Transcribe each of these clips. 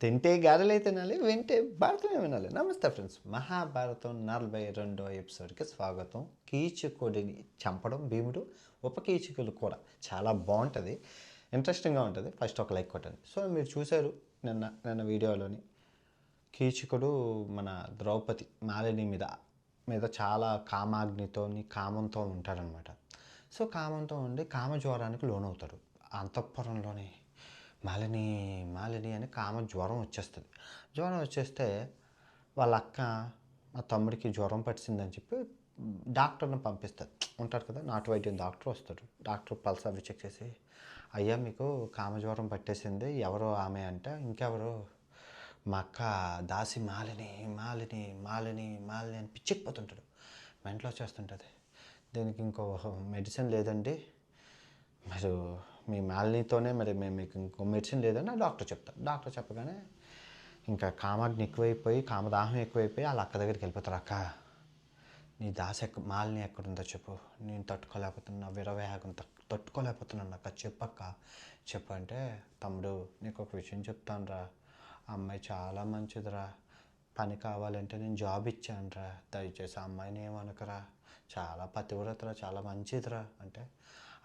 తింటే గారెలే తినాలి వింటే భారతమే వినాలి. నమస్తే ఫ్రెండ్స్ మహాభారతం నలభై రెండో ఎపిసోడ్కి స్వాగతం. కీచుకుడిని చంపడం భీముడు ఉపకీచుకులు కూడా చాలా బాగుంటుంది ఇంట్రెస్టింగ్గా ఉంటుంది. ఫస్ట్ ఒక లైక్ కొట్టండి. సో మీరు చూశారు నిన్న నిన్న వీడియోలోని కీచకుడు మన ద్రౌపది మాలిని మీద మీద చాలా కామాగ్నితోని కామంతో ఉంటాడనమాట. సో కామంతో ఉండి కామజ్వరానికి లోనవుతాడు. అంతఃపురంలోనే మాలిని మాలిని అని కామ జ్వరం వచ్చేస్తుంది. జ్వరం వచ్చేస్తే వాళ్ళ అక్క మా తమ్ముడికి జ్వరం పట్టిందని చెప్పి డాక్టర్ని పంపిస్తుంది. ఉంటారు కదా నాటు వైద్యం డాక్టర్ వస్తాడు. డాక్టర్ పల్స్ అవి చెక్ చేసి అయ్యా మీకు కామజ్వరం పట్టేసింది. ఎవరో ఆమె అంటే ఇంకెవరు? మా అక్క దాసి మాలిని మాలిని మాలిని మాలిని అని పిచ్చిపోతుంటాడు మెంట్లో వచ్చేస్తుంటుంది. దీనికి ఇంకో మెడిసిన్ లేదండి. మీరు మీ మాలినీతోనే మరి మేము మీకు ఇంకో మెడిసిన్ లేదని డాక్టర్ చెప్తారు. డాక్టర్ చెప్పగానే ఇంకా కామాగ్ని ఎక్కువైపోయి కామదాహం ఎక్కువైపోయి వాళ్ళ అక్క దగ్గరికి వెళ్ళిపోతారు. అక్క నీ దాస ఎక్క మాలిని ఎక్కడుందో చెప్పు. నేను తట్టుకోలేకపోతున్నా విరవేగం తట్- తట్టుకోలేకపోతున్నాను అక్క. చెప్పక్క చెప్పు అంటే తమ్ముడు నీకు ఒక విషయం చెప్తాను రా అమ్మాయి చాలా మంచిదిరా. పని కావాలంటే నేను జాబ్ ఇచ్చానురా. దయచేసి అమ్మాయిని ఏమనకరా. చాలా పతివ్రతరా చాలా మంచిదిరా. అంటే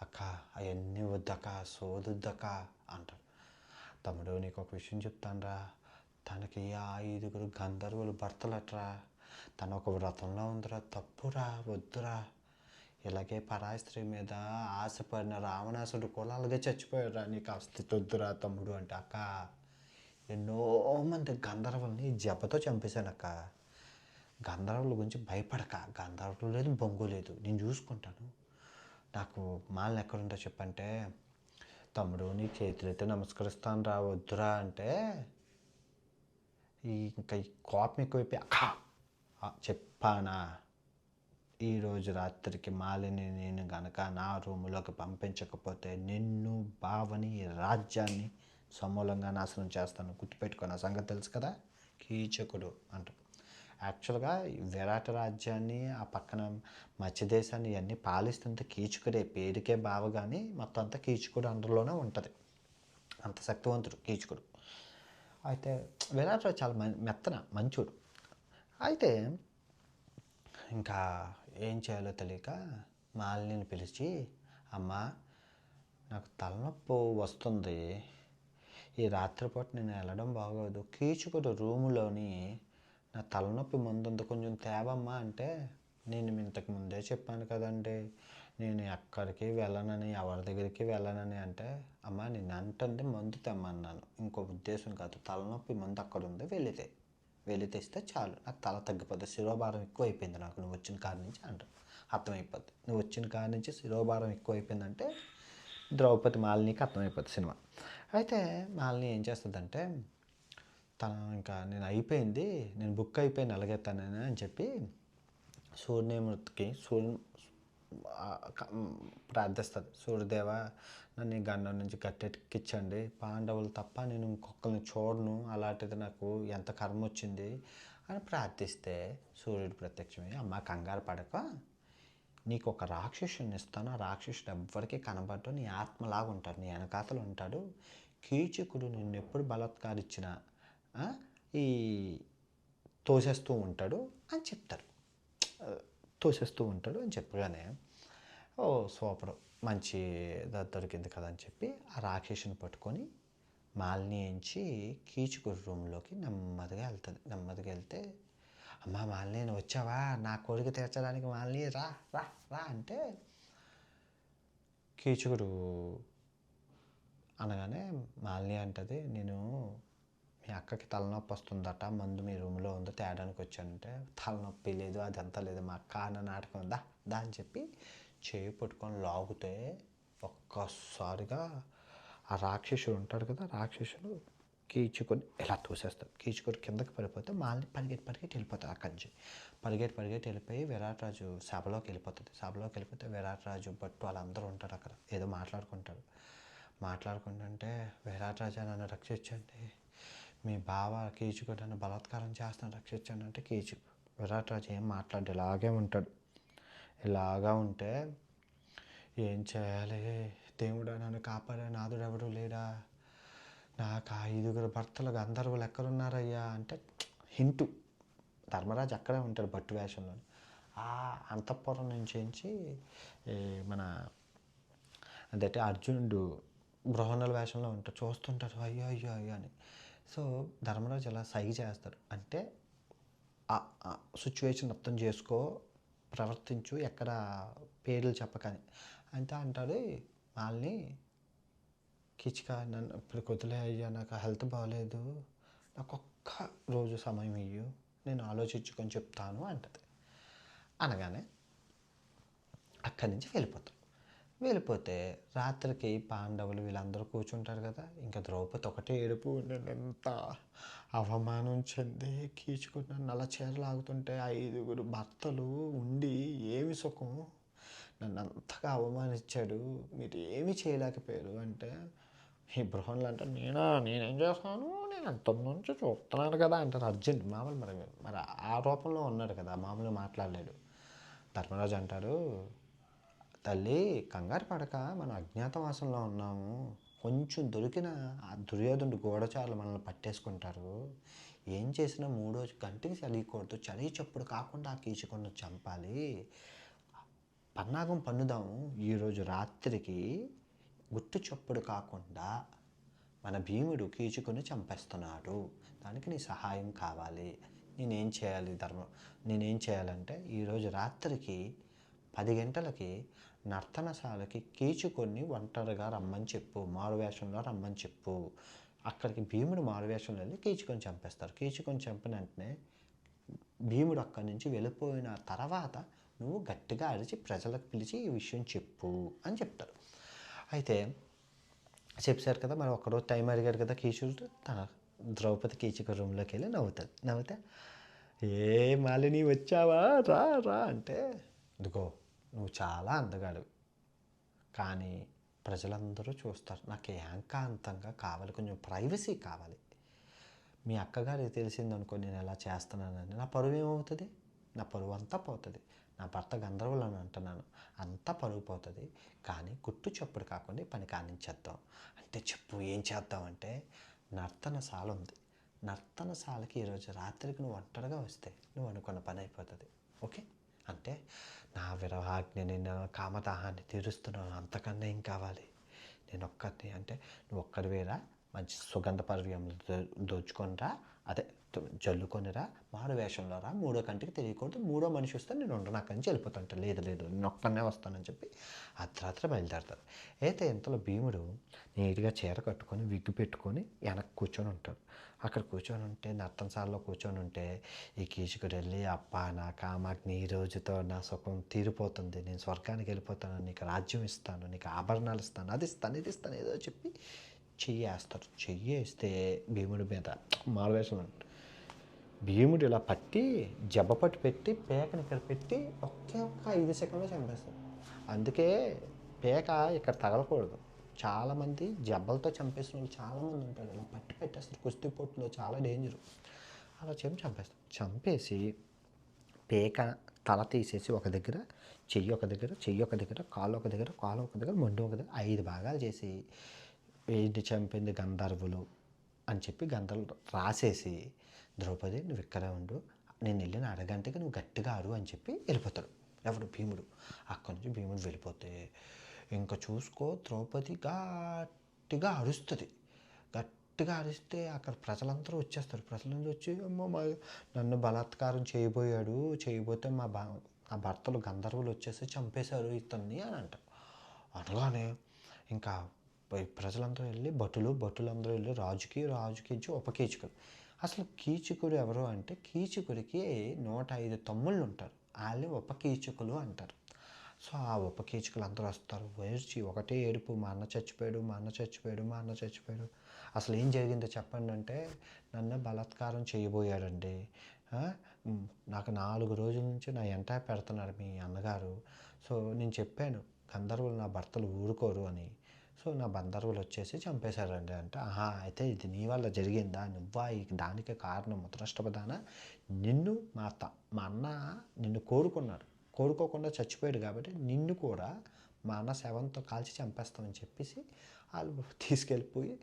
అక్క అవన్నీ వద్దక్క సోదొద్దక్క అంటాడు. తమ్ముడు నీకు ఒక విషయం చెప్తానరా. తనకి ఆ ఐదుగురు గంధర్వులు భర్తలట్రా. తను ఒక వ్రతంలో ఉందిరా తప్పురా వద్దురా. ఇలాగే పరాయి స్త్రీ మీద ఆశపడిన రావణాసుడు కూడా అలాగే చచ్చిపోయారా నీకు అస్థితి వద్దురా తమ్ముడు అంటే అక్క. ఎన్నో మంది గంధర్వుల్ని జపతో చంపేశానక్క. గంధర్వుల గురించి భయపడక. గంధర్వులు లేదు బొంగు లేదు. నేను చూసుకుంటాను. నాకు మాలను ఎక్కడుందో చెప్పంటే తమ్ముడు నీ చేతులైతే నమస్కరిస్తాను రా వద్దురా అంటే ఈ ఇంకా ఈ కోపం ఎక్కువైపోయి చెప్పానా? ఈరోజు రాత్రికి మాలిని నేను గనక నా రూములోకి పంపించకపోతే నిన్ను భావని రాజ్యాన్ని సమూలంగా నాశనం చేస్తాను. గుర్తుపెట్టుకో నా సంగతి తెలుసు కదా? కీచకుడు అంటారు యాక్చువల్గా విరాట రాజ్యాన్ని ఆ పక్కన మధ్యదేశాన్ని దేశాన్ని ఇవన్నీ పాలిస్తుంటే కీచుకుడే పేరుకే బావ కానీ మొత్తం అంతా కీచుకుడు అండర్లోనే ఉంటుంది. అంత శక్తివంతుడు కీచుకుడు. అయితే విరాట రాజు చాలా మం- మెత్తన మంచోడు. అయితే ఇంకా ఏం చేయాలో తెలియక మాలిని పిలిచి అమ్మా నాకు తలనొప్పి వస్తుంది. ఈ రాత్రిపూట నేను వెళ్ళడం బాగోదు. కీచుకుడు రూములోని నా తలనొప్పి ముందుంది కొంచెం తేవమ్మా అంటే నేను ఇంతకు ముందే చెప్పాను కదండి నేను ఎక్కడికి వెళ్ళనని ఎవరి దగ్గరికి వెళ్ళనని అంటే అమ్మ నేను అంటుంది మందు తెమ్మన్నాను. ఇంకో ఉద్దేశం కాదు తలనొప్పి మందు అక్కడ ఉంది వెళితే వెళ్ళి తెస్తే చాలు. నాకు తల తగ్గిపోతుంది శిరోభారం ఎక్కువ అయిపోయింది నాకు. నువ్వు వచ్చిన కాడి నుంచి అంటారు. అర్థమైపోద్ది. నువ్వు వచ్చిన కాడి నుంచి శిరోభారం ఎక్కువ అయిపోయిందంటే ద్రౌపది మాలినికి అర్థమైపోద్ది సినిమా. అయితే మాలిని ఏం చేస్తుందంటే తను ఇంకా నేను అయిపోయింది నేను బుక్ అయిపోయింది అలాగేతానని అని చెప్పి సూర్యమూర్తికి సూర్య ప్రార్థిస్తుంది. సూర్యదేవ నన్ను గండం నుంచి గట్టెక్కించండి. పాండవులు తప్ప నేను ఇంకొకరిని చూడను అలాంటిది నాకు ఎంత కర్మ వచ్చింది అని ప్రార్థిస్తే సూర్యుడు ప్రత్యక్షమై అమ్మ కంగారు పడక. నీకు ఒక రాక్షసుని ఇస్తాను. ఆ రాక్షసుడు ఎవ్వరికీ కనబడ్డు. నీ ఆత్మలాగా ఉంటాడు నీ వెనకాతలు ఉంటాడు కీచకుడు నిన్ను ఎప్పుడు ఈ తోసేస్తూ ఉంటాడు అని చెప్తారు. తోసేస్తూ ఉంటాడు అని చెప్పగానే ఓ సూపర్ మంచి దొరికింది కదా అని చెప్పి ఆ రాక్షసుని పట్టుకొని మాలిని ఎంచి కీచుకుడు రూమ్లోకి నెమ్మదిగా వెళ్తుంది. నెమ్మదిగా వెళ్తే అమ్మా మాలిని వచ్చావా? నా కోరిక తీర్చడానికి మాలిని రా రా రా అంటే కీచుకుడు అనగానే మాలిని అంటది నేను మీ అక్కకి తలనొప్పి వస్తుందట మందు మీ రూమ్లో ఉందో? తేడానికి వచ్చానంటే తలనొప్పి లేదు అదంతా లేదు మా అక్క అన్న నాటకం ఉందా? దా అని చెప్పి చేయి పట్టుకొని లాగితే ఒక్కసారిగా ఆ రాక్షసుడు ఉంటాడు కదా రాక్షసుడు కీచుకొని ఇలా తోసేస్తాడు. కీచుకొని కిందకి పడిపోతే మాల్ని పరిగెట్టి పరిగెట్టి వెళ్ళిపోతాడు అక్కడి నుంచి. పరిగెట్టి పరిగెట్టి వెళ్ళిపోయి విరాట్రాజు సభలోకి వెళ్ళిపోతుంది సభలోకి వెళ్ళిపోతే విరాట్రాజు బట్టు వాళ్ళందరూ ఉంటారు అక్కడ ఏదో మాట్లాడుకుంటారు మాట్లాడుకుంటుంటే విరాట్రాజు నన్ను రక్షించండి మీ బావ కీచుకుడు నన్ను బలాత్కారం చేస్తాను రక్షించండి అంటే కీచు విరాట్ రాజు ఏం మాట్లాడు ఇలాగే ఉంటాడు. ఇలాగా ఉంటే ఏం చేయాలి? దేవుడా నన్ను కాపాడే నాదుడు ఎవడు లేడా? నాకు ఆ ఐదుగురు భర్తలు గంధర్వులు ఎక్కడున్నారయ్యా? అంటే హింటు. ధర్మరాజు అక్కడే ఉంటాడు భట్టు వేషంలో ఆ అంతఃపురం నుంచి మన అదే అర్జునుడు బృహణల వేషంలో ఉంటాడు. చూస్తుంటారు అయ్యో అయ్యో అయ్యో అని. సో ధర్మరాజు ఇలా సైగ చేస్తాడు? అంటే ఆ సిచ్యువేషన్ అర్థం చేసుకో ప్రవర్తించు ఎక్కడ పేర్లు చెప్పకని. అంతే అంటాడు వాళ్ళని కిచిక నన్ను ఇప్పుడు కొద్దిలే అయ్యా నాకు హెల్త్ బాగాలేదు నాకు ఒక్క రోజు సమయం ఇయ్యు నేను ఆలోచించుకొని చెప్తాను అంటది. అనగానే అక్కడి నుంచి వెళ్ళిపోతాడు వెళ్ళిపోతే రాత్రికి పాండవులు వీళ్ళందరూ కూర్చుంటారు కదా ఇంకా ద్రౌపది ఒకటే ఏడుపు నేను ఎంత అవమానం చెంది కీచుకుని నల్ల చీరలు ఆగుతుంటే ఐదుగురు భర్తలు ఉండి ఏమి సుఖం? నన్ను అంతగా అవమానించాడు మీరు ఏమి చేయలేకపోయారు? అంటే ఈ బృహన్లు అంటే నేనా? నేనేం చేస్తాను? నేను అంత నుంచి చూస్తున్నాను కదా అంటారు అర్జున్. మామూలు మరి మరి ఆ రూపంలో ఉన్నాడు కదా మామూలు మాట్లాడలేడు. ధర్మరాజు అంటాడు తల్లి కంగారు పడక మనం అజ్ఞాతవాసంలో ఉన్నాము. కొంచెం దొరికిన ఆ దుర్యోధనుడు గోడచారులు మనల్ని పట్టేసుకుంటారు. ఏం చేసినా మూడో గంటకి చలియకూడదు చలి చప్పుడు కాకుండా ఆ కీచుకొని చంపాలి. పన్నాగం పన్నుదాము. ఈరోజు రాత్రికి గుట్టు చప్పుడు కాకుండా మన భీముడు కీచుకొని చంపేస్తున్నాడు. దానికి నీ సహాయం కావాలి. నేనేం చేయాలి ధర్మం? నేనేం చేయాలంటే ఈరోజు రాత్రికి పది గంటలకి నర్తనశాలకి కీచుకొని ఒంటరిగా రమ్మని చెప్పు మారువేషంలో రమ్మని చెప్పు. అక్కడికి భీముడు మారువేషంలో వెళ్ళి కీచుకొని చంపేస్తారు. కీచుకొని చంపిన వెంటనే భీముడు అక్కడి నుంచి వెళ్ళిపోయిన తర్వాత నువ్వు గట్టిగా అరిచి ప్రజలకు పిలిచి ఈ విషయం చెప్పు అని చెప్తారు. అయితే చెప్పారు కదా మరి ఒకరోజు టైం అడిగాడు కదా కీచుడు తన ద్రౌపది కీచుక రూమ్లోకి వెళ్ళి నవ్వుతుంది నవ్వుతే ఏ మాలిని వచ్చావా? రా రా అంటే ఇదిగో నువ్వు చాలా అందగాడు కానీ ప్రజలందరూ చూస్తారు నాకు ఏకాంతంగా కావాలి కొంచెం ప్రైవసీ కావాలి. మీ అక్కగారికి తెలిసిందనుకో నేను ఎలా చేస్తున్నానని. నా పరువు ఏమవుతుంది? నా పరువు అంతా పోతుంది. నా భర్త గందరగోళం అంటున్నాను. అంతా పరువు పోతుంది. కానీ గుట్టు చప్పుడు కాకుండా పని కానించేద్దాం. అంటే చెప్పు ఏం చేద్దామంటే నర్తనశాల ఉంది. నర్తనశాలకి ఈరోజు రాత్రికి నువ్వు ఒంటరిగా వస్తే నువ్వు అనుకున్న పని అయిపోతుంది. ఓకే? అంటే నా విరహాగ్ని నేను కామదాహాన్ని తీరుస్తున్నాను. అంతకన్నా ఏం కావాలి? నేను ఒక్కరిని అంటే నువ్వు ఒక్కడివేరా? మంచి సుగంధ పర్వ్యములు దోచుకొనిరా అదే జల్లుకొనిరా మారు వేషంలో రా మూడో కంటికి తెలియకూడదు మూడో మనిషి వస్తే నేను ఉండను నాకు నుంచి వెళ్ళిపోతాంట లేదు లేదు నేను ఒక్కనే వస్తానని చెప్పి అర్ధరాత్రి బయలుదేరుతారు. అయితే ఇంతలో భీముడు నీట్గా చీర కట్టుకొని విగ్గు పెట్టుకొని వెనక్కి కూర్చొని ఉంటాడు. అక్కడ కూర్చొని ఉంటే నర్తనశాలలో కూర్చొని ఉంటే ఈ కీచుకుడు వెళ్ళి అప్ప నా కామాగ్ని ఈ రోజుతో నా సుఖం తీరిపోతుంది నేను స్వర్గానికి వెళ్ళిపోతాను నీకు రాజ్యం ఇస్తాను నీకు ఆభరణాలు ఇస్తాను అది ఇస్తాను ఇది ఇస్తాను ఏదో చెప్పి చెయ్యి వేస్తారు. చెయ్యి వేస్తే భీముడి మీద మారువేషం భీముడు ఇలా పట్టి జబ్బ పట్టు పెట్టి పేకని ఇక్కడ పెట్టి ఒకే ఒక్క ఐదు సెకండ్లో చంపేస్తారు అందుకే పేక ఇక్కడ తగలకూడదు. చాలామంది జబ్బలతో చంపేసిన వాళ్ళు చాలామంది ఉంటారు. ఇలా పట్టి పెట్టేస్తారు. కుస్తీ పొట్టులో చాలా డేంజర్ అలా చెప్పి చంపేస్తారు. చంపేసి పేక తల తీసేసి ఒక దగ్గర చెయ్యి ఒక దగ్గర చెయ్యి ఒక దగ్గర కాలు ఒక దగ్గర కాలు ఒక దగ్గర మొండు ఒక దగ్గర ఐదు భాగాలు చేసి ఏంటి చంపింది గంధర్వులు అని చెప్పి గంధర్వులు రాసేసి ద్రౌపది నువ్వు ఇక్కడే ఉండు. నేను వెళ్ళిన అరగంటకి నువ్వు గట్టిగా ఆడు అని చెప్పి వెళ్ళిపోతాడు ఎవడు? భీముడు. అక్కడి నుంచి భీముడు వెళ్ళిపోతే ఇంకా చూసుకో ద్రౌపది గట్టిగా అరుస్తుంది. గట్టిగా అరిస్తే అక్కడ ప్రజలందరూ వచ్చేస్తారు. ప్రజలందరూ వచ్చి అమ్మో మా నన్ను బలాత్కారం చేయబోయాడు. చేయబోతే మా బా ఆ భర్తలు గంధర్వులు వచ్చేసి చంపేశారు ఇతన్ని అని అంటారు. అనగానే ఇంకా ప్రజలందరూ వెళ్ళి భటులు భటులందరూ వెళ్ళి రాజుకి రాజుకి ఇచ్చి అసలు కీచకుడు ఎవరు అంటే కీచకుడికి నూట ఐదు తమ్ముళ్ళు ఉంటారు. వాళ్ళు ఉపకీచకులు అంటారు. సో ఆ ఉపకీచకులు అందరూ వస్తారు. వేర్చి ఒకటే ఏడుపు మా అన్న చచ్చిపోయాడు మా అన్న చచ్చిపోయాడు మా అన్న చచ్చిపోయాడు. అసలు ఏం జరిగిందో చెప్పండి అంటే నన్ను బలాత్కారం చేయబోయాడండి. నాకు నాలుగు రోజుల నుంచి నా ఎంట పెడుతున్నారు మీ అన్నగారు. సో నేను చెప్పాను గంధర్వులు నా భర్తలు ఊరుకోరు అని. సో నా బందరువులు వచ్చేసి చంపేశారండి అంటే ఆహా అయితే ఇది నీ వల్ల జరిగిందా? నువ్వా ఈ దానికి కారణం ఉత్తరాష్ట్రపదాన నిన్ను మా అత్త మా అన్న నిన్ను కోరుకున్నాడు. కోరుకోకుండా చచ్చిపోయాడు కాబట్టి నిన్ను కూడా మా అన్న శవంతో కాల్చి చంపేస్తామని చెప్పేసి వాళ్ళు తీసుకెళ్ళిపోయి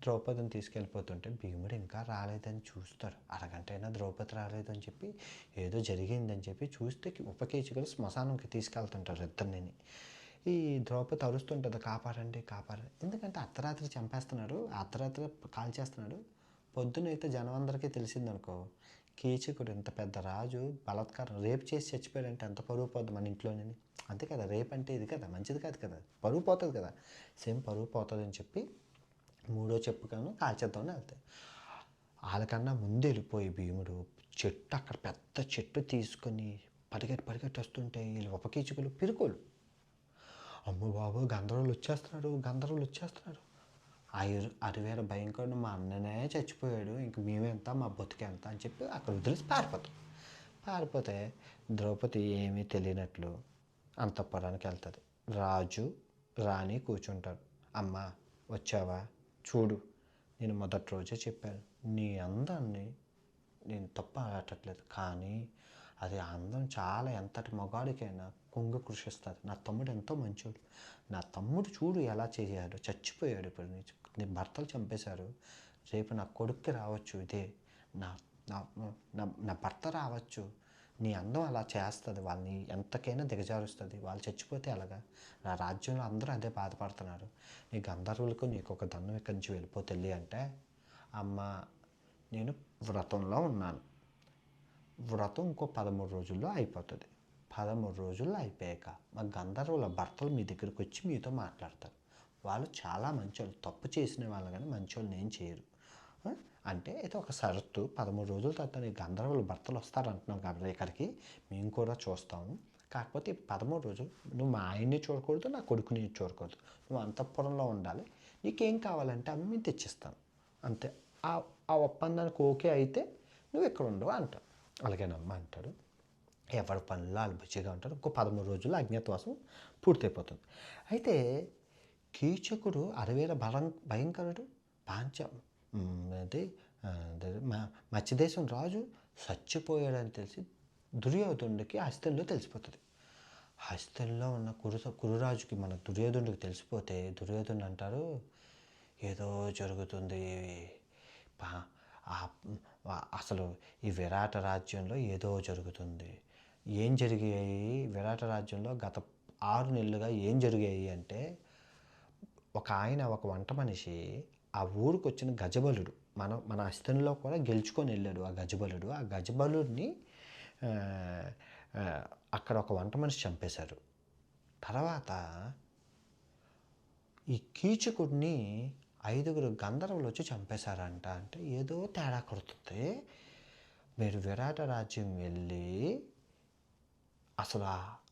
ద్రౌపదిని తీసుకెళ్ళిపోతుంటే భీముడు ఇంకా రాలేదని చూస్తాడు అరగంట అయినా ద్రౌపది రాలేదని చెప్పి ఏదో జరిగిందని చెప్పి చూస్తే ఉపకేచుకులు శ్మశానంకి తీసుకెళ్తుంటారు ఇద్దరిని. ఈ ద్రౌపది అరుస్తుంటుంది కాపాడండి కాపాడండి. ఎందుకంటే అర్ధరాత్రి చంపేస్తున్నాడు అర్ధరాత్రి కాల్ చేస్తున్నాడు పొద్దునైతే జనం అందరికీ తెలిసిందనుకో కీచకుడు ఇంత పెద్ద రాజు బలాత్కారం రేపు చేసి చచ్చిపోయాడంటే ఎంత పరువు పోద్ది మన ఇంట్లోనే అంతే కదా రేపు అంటే ఇది కదా మంచిది కాదు కదా పరువు పోతుంది కదా. సేమ్ పరువు పోతుంది అని చెప్పి మూడో చెప్పుకాను కాల్చేద్దామని వెళ్తాయి వాళ్ళకన్నా ముందు వెళ్ళిపోయి భీముడు చెట్టు అక్కడ పెద్ద చెట్టు తీసుకొని పరిగెట్టి పరిగెట్టి వస్తుంటే వీళ్ళు ఉపకీచుకులు పిరుకోలు అమ్మ బాబు గంధర్వులు వచ్చేస్తున్నాడు గంధర్వులు వచ్చేస్తున్నాడు. ఆయుర్ అరివేర భయంకరుడు మా అన్ననే చచ్చిపోయాడు ఇంక మేమెంత మా బతుకెంత అని చెప్పి అక్కడ వదిలేసి పారిపోతాం. పారిపోతే ద్రౌపది ఏమీ తెలియనట్లు అంతఃపురానికి వెళ్తుంది. రాజు రాణి కూర్చుంటారు. అమ్మ వచ్చావా? చూడు నేను మొదటి రోజే చెప్పాను. నీ అందాన్ని నేను తప్ప ఆడట్లేదు కానీ అది అందం చాలా ఎంతటి మగాడికైనా కుంగ కృషిస్తారు నా తమ్ముడు ఎంతో మంచోడు. నా తమ్ముడు చూడు ఎలా చేశాడు. చచ్చిపోయాడు ఇప్పుడు నీ నీ భర్తలు చంపేశారు. రేపు నా కొడుక్కి రావచ్చు ఇదే. నా నా నా భర్త రావచ్చు. నీ అందం అలా చేస్తుంది. వాళ్ళని ఎంతకైనా దిగజారుస్తుంది. వాళ్ళు చచ్చిపోతే అలాగా నా రాజ్యంలో అందరూ అదే బాధపడుతున్నారు. నీ గంధర్వులకు నీకు ఒక దండం ఇక్కడి నుంచి వెళ్ళిపో అంటే అమ్మ నేను వ్రతంలో ఉన్నాను. వ్రతం ఇంకో పదమూడు రోజుల్లో అయిపోతుంది. పదమూడు రోజుల్లో అయిపోయాక మా గంధర్వుల భర్తలు మీ దగ్గరికి వచ్చి మీతో మాట్లాడతారు. వాళ్ళు చాలా మంచోళ్ళు. తప్పు చేసిన వాళ్ళు కానీ మంచోళ్ళు ఏం చేయరు. అంటే ఇది ఒక షరతు. పదమూడు రోజుల తర్వాత నీ గంధర్వుల భర్తలు వస్తారంటున్నాం కాబట్టి ఇక్కడికి. మేము కూడా చూస్తాము. కాకపోతే పదమూడు రోజులు నువ్వు మా ఆయన్ని చూడకూడదు నా కొడుకుని చూడకూడదు. నువ్వు అంతఃపురంలో ఉండాలి. నీకేం కావాలంటే అవి మేము తెచ్చిస్తాను అంతే. ఆ ఆ ఒప్పందానికి ఓకే అయితే నువ్వు ఇక్కడ ఉండవు అంటావు అలాగేనమ్మా అంటాడు. ఎవరి పనుల్లో వాళ్ళు బిజీగా ఉంటారు. ఇంకో పదమూడు రోజుల్లో అజ్ఞాతవాసం పూర్తయిపోతుంది. అయితే కీచకుడు అరవేల బలం భయంకరుడు పాంచ అది అదే మత్స్యదేశం రాజు చచ్చిపోయాడని తెలిసి దుర్యోధనుడికి హస్తంలో తెలిసిపోతుంది హస్తంలో ఉన్న కురు కురురాజుకి మన దుర్యోధనుడికి తెలిసిపోతే దుర్యోధనుడు అంటారు ఏదో జరుగుతుంది. అసలు ఈ విరాట రాజ్యంలో ఏదో జరుగుతుంది. ఏం జరిగాయి? విరాట రాజ్యంలో గత ఆరు నెలలుగా ఏం జరిగాయి అంటే ఒక ఆయన ఒక వంట మనిషి ఆ ఊరికి వచ్చిన గజబలుడు మన మన అస్తంలో కూడా గెలుచుకొని వెళ్ళాడు ఆ గజబలుడు. ఆ గజబలుడిని అక్కడ ఒక వంట మనిషి చంపేశారు. తర్వాత ఈ కీచకుడిని ఐదుగురు గంధర్వులు వచ్చి చంపేశారంట అంటే ఏదో తేడా కొడుతుంది. మీరు విరాట రాజ్యం వెళ్ళి అసలు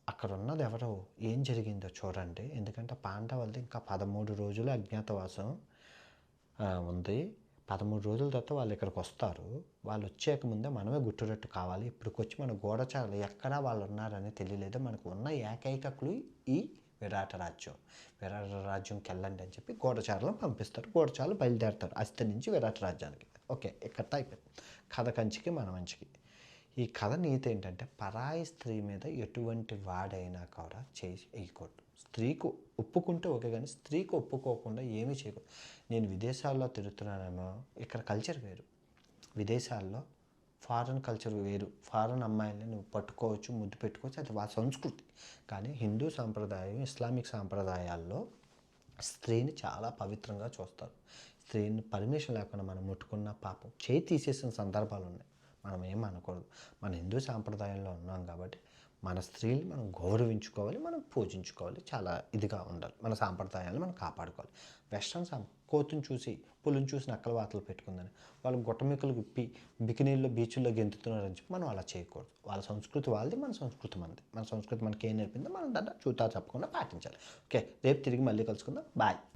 అక్కడ ఉన్నది ఎవరో? ఏం జరిగిందో చూడండి. ఎందుకంటే పాండవులది ఇంకా పదమూడు రోజులు అజ్ఞాతవాసం ఉంది. పదమూడు రోజుల తర్వాత వాళ్ళు ఇక్కడికి వస్తారు. వాళ్ళు వచ్చాక ముందే మనమే గుట్టురట్టు కావాలి. ఇప్పటికొచ్చి మన గోడచారులు ఎక్కడ వాళ్ళు ఉన్నారని తెలియలేదు. మనకు ఉన్న ఏకైక క్లూ ఈ విరాట రాజ్యం. విరాట రాజ్యంకి వెళ్ళండి అని చెప్పి గోడచారులను పంపిస్తారు. గోడచారులు బయలుదేరుతారు అస్తి నుంచి విరాట రాజ్యానికి. ఓకే ఇక్కడ అయిపోయింది కథ కంచికి మన మంచికి. ఈ కథ నీతి ఏంటంటే పరాయి స్త్రీ మీద ఎటువంటి వాడైనా కూడా చేసి వేయకూడదు. స్త్రీకు ఒప్పుకుంటే ఓకే కానీ స్త్రీకి ఒప్పుకోకుండా ఏమీ చేయకూడదు. నేను విదేశాల్లో తిరుగుతున్నానేమో ఇక్కడ కల్చర్ వేరు. విదేశాల్లో ఫారెన్ కల్చర్ వేరు. ఫారెన్ అమ్మాయిల్ని నువ్వు పట్టుకోవచ్చు ముద్దు పెట్టుకోవచ్చు అది వాళ్ళ సంస్కృతి. కానీ హిందూ సాంప్రదాయం ఇస్లామిక్ సాంప్రదాయాల్లో స్త్రీని చాలా పవిత్రంగా చూస్తారు. స్త్రీని పర్మిషన్ లేకుండా మనం ముట్టుకున్న పాపం. చేయి తీసేసిన సందర్భాలు ఉన్నాయి మనం ఏం అనకూడదు. మన హిందూ సాంప్రదాయంలో ఉన్నాం కాబట్టి మన స్త్రీలు మనం గౌరవించుకోవాలి మనం పూజించుకోవాలి. చాలా ఇదిగా ఉండాలి. మన సాంప్రదాయాలను మనం కాపాడుకోవాలి. వెస్ట్రన్ సాం కోతుని చూసి పులిని చూసి నక్కల వాతలు పెట్టుకుందని వాళ్ళు గుట్టమిక్కలు విప్పి బికినీల్లో బీచ్ల్లో గెంతుతున్నారని చెప్పి మనం అలా చేయకూడదు. వాళ్ళ సంస్కృతి వాళ్ళది మన సంస్కృతి మనది. మన సంస్కృతి మనకి ఏం నేర్పిందో మనం దాన్ని చూతా చెప్పకుండా పాటించాలి. ఓకే రేపు తిరిగి మళ్ళీ కలుసుకుందాం. బాయ్.